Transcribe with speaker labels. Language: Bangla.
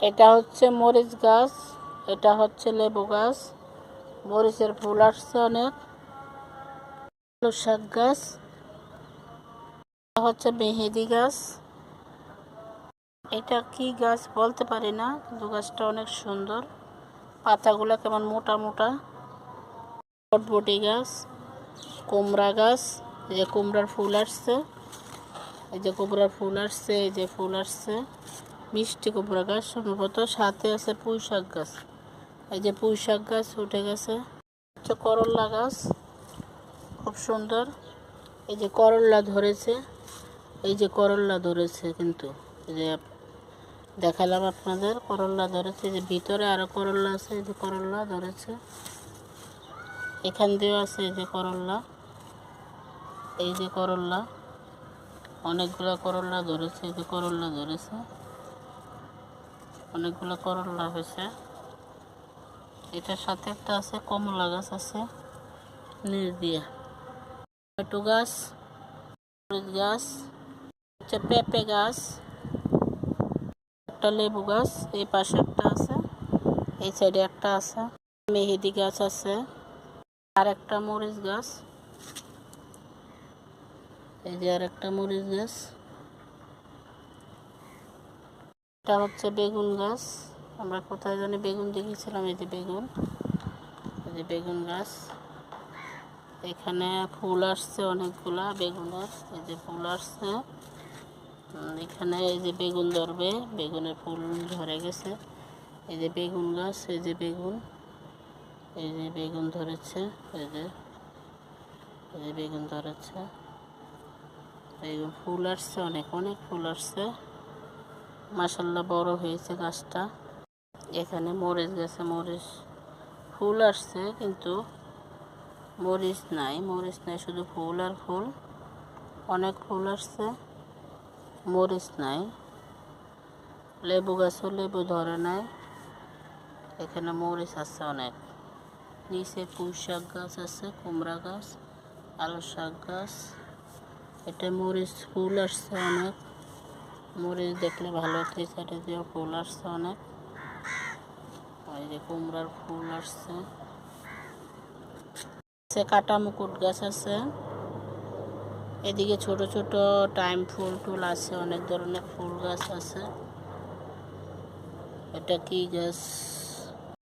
Speaker 1: এটা হচ্ছে মরিচ গাছ, এটা হচ্ছে লেবু গাছ। মরিচের ফুল আসছে অনেক। আলু শাক গাছ। হচ্ছে মেহেদি গাছ। এটা কি গাছ বলতে পারি না, কিন্তু গাছটা অনেক সুন্দর। পাতাগুলো কেমন মোটা মোটা। বটবটি গাছ, কুমড়া গাছ, এই যে কুমড়ার ফুল আসছে। এই যে কুমড়ার ফুল আসছে, এই যে ফুল আসছে। মিষ্টি কুমড়া গাছ সম্ভবত সাথে আছে পুঁই শাক গাছ। এই যে পুঁই শাক গাছ উঠে গেছে। হচ্ছে করল্লা গাছ, খুব সুন্দর। এই যে করল্লা ধরেছে। এই যে করল্লা ধরেছে কিন্তু। এই যে দেখালাম আপনাদের করল্লা ধরেছে। যে ভিতরে আরও করল্লা আছে, এই যে করল্লা ধরেছে। এখান দিয়েও আছে এই যে করল্লা এই যে করল্লা অনেকগুলো করল্লা ধরেছে, এই যে করল্লা ধরেছে। অনেকগুলো করল্লা হয়েছে। এটার সাথে একটা আছে, কমলা গাছ আছে নিচ দিয়ে। টমেটো গাছ গাছ, হচ্ছে পেঁপে গাছ, একটা লেবু গাছ, এই পাশে একটা আছে, এই সাইডে একটা আছে, মেহেদি গাছ আছে, আর একটা মরিচ গাছ। এই যে আর একটা মরিচ গাছ। এটা হচ্ছে বেগুন গাছ। আমরা কোথায় জানি বেগুন দেখেছিলাম, এই যে বেগুন। এই যে বেগুন গাছ। এখানে ফুল আসছে, অনেকগুলা বেগুনের এই যে ফুল আসছে। এখানে এই যে বেগুন ধরবে বেগুনের ফুল ধরে গেছে। এই যে বেগুন গাছ, এই যে বেগুন। এই যে বেগুন ধরেছে, এই যে এই যে বেগুন ধরেছে। বেগুন ফুল আসছে, অনেক অনেক ফুল আসছে। মাসাল্লাহ বড় হয়েছে গাছটা। এখানে মরিচ গেছে, মরিচ ফুল আসছে কিন্তু মরিচ নাই মরিচ নাই, শুধু ফুল আর ফুল। অনেক ফুল আসছে, মরিচ নাই। লেবু গাছও লেবু ধরে নাই, এখানে মরিচ আছে অনেক। নিচে পুঁই শাক গাছ আছে, কুমড়া গাছ, আলু শাক গাছ, এটা মরিচ ফুল আসছে অনেক। মরিচ দেখলে ভালো হতো সাইডে দিয়ে ফুল আসছে অনেক। ওই যে কুমড়ার ফুল আসছে। কাটা মুকুট গাছ আছে। এদিকে ছোট ছোট টাইম ফুল টুল আছে, অনেক ধরনের ফুল গাছ আছে। এটা কি গাছ?